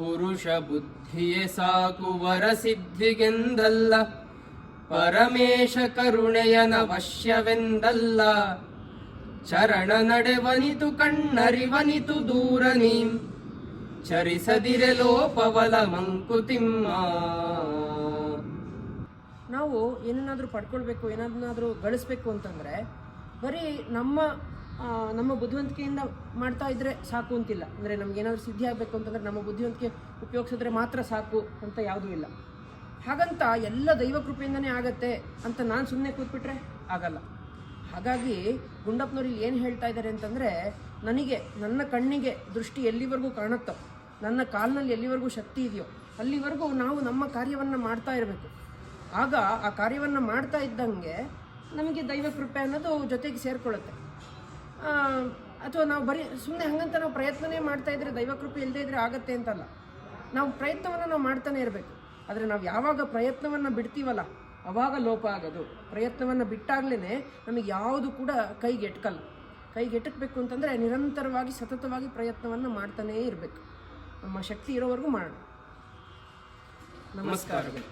ಪುರುಷ ಬುದ್ಧಿಯೇ ಸಾಕು ವರಸಿದ್ಧಿಗೆಂದಲ್ಲ. ಪರಮೇಶ ಕರುಣೆಯನ ವಶ್ಯವೆಂದಲ್ಲ ಚರಣ ನಡೆವನಿತು ಕಣ್ಣರಿವನಿತು ದೂರ ನೀಂ. ಚರಿಸದಿರೆ ಲೋಪವಲ ಮಂಕುತಿಮ್ಮ. ನಾವು ಏನನ್ನಾದರೂ ಪಡ್ಕೊಳ್ಬೇಕು ಏನನ್ನಾದರೂ ಗಳಿಸ್ಬೇಕು ಅಂತಂದ್ರೆ ಬರೀ ನಮ್ಮ ನಮ್ಮ ಬುದ್ಧಿವಂತಿಕೆಯಿಂದ ಮಾಡ್ತಾ ಇದ್ರೆ ಸಾಕು ಅಂತಿಲ್ಲ. ಅಂದರೆ ನಮ್ಗೆ ಏನಾದರೂ ಸಿದ್ಧಿ ಆಗಬೇಕು ಅಂತಂದರೆ ನಮ್ಮ ಬುದ್ಧಿವಂತಿಕೆ ಉಪಯೋಗಿಸಿದ್ರೆ ಮಾತ್ರ ಸಾಕು ಅಂತ ಯಾವುದೂ ಇಲ್ಲ. ಹಾಗಂತ ಎಲ್ಲ ದೈವ ಕೃಪೆಯಿಂದನೇ ಆಗತ್ತೆ ಅಂತ ನಾನು ಸುಮ್ಮನೆ ಕೂತ್ಬಿಟ್ರೆ ಆಗಲ್ಲ. ಹಾಗಾಗಿ ಗುಂಡಪ್ಪನವ್ರು ಇಲ್ಲಿ ಏನು ಹೇಳ್ತಾ ಇದ್ದಾರೆ ಅಂತಂದರೆ, ನನಗೆ, ನನ್ನ ಕಣ್ಣಿಗೆ ದೃಷ್ಟಿ ಎಲ್ಲಿವರೆಗೂ ಕಾಣುತ್ತೋ, ನನ್ನ ಕಾಲಿನಲ್ಲಿ ಎಲ್ಲಿವರೆಗೂ ಶಕ್ತಿ ಇದೆಯೋ, ಅಲ್ಲಿವರೆಗೂ ನಾವು ನಮ್ಮ ಕಾರ್ಯವನ್ನು ಮಾಡ್ತಾ ಇರಬೇಕು. ಆಗ ಆ ಕಾರ್ಯವನ್ನು ಮಾಡ್ತಾ ಇದ್ದಂಗೆ ನಮಗೆ ದೈವ ಕೃಪೆ ಅನ್ನೋದು ಜೊತೆಗೆ ಸೇರಿಕೊಳ್ಳುತ್ತೆ. ಅಥವಾ ನಾವು ಬರೀ ಸುಮ್ಮನೆ ಹಂಗಂತ ನಾವು ಪ್ರಯತ್ನನೇ ಮಾಡ್ತಾ ಇದ್ರೆ ದೈವ ಕೃಪೆ ಇಲ್ಲದೇ ಇದ್ರೆ ಆಗತ್ತೆ ಅಂತಲ್ಲ. ನಾವು ಪ್ರಯತ್ನವನ್ನು ನಾವು ಮಾಡ್ತಾನೆ ಇರಬೇಕು. ಆದರೆ ನಾವು ಯಾವಾಗ ಪ್ರಯತ್ನವನ್ನು ಬಿಡ್ತೀವಲ್ಲ, ಅವಾಗ ಲೋಪ ಆಗೋದು. ಪ್ರಯತ್ನವನ್ನು ಬಿಟ್ಟಾಗ್ಲೇ ನಮಗೆ ಯಾವುದು ಕೂಡ ಕೈಗೆ ಎಟ್ಕಲ್ಲ. ಕೈಗೆ ಎಟಕಬೇಕು ಅಂತಂದರೆ ನಿರಂತರವಾಗಿ, ಸತತವಾಗಿ ಪ್ರಯತ್ನವನ್ನು ಮಾಡ್ತಾನೇ ಇರಬೇಕು. ನಮ್ಮ ಶಕ್ತಿ ಇರೋವರೆಗೂ ಮಾಡೋಣ. ನಮಸ್ಕಾರಗಳು.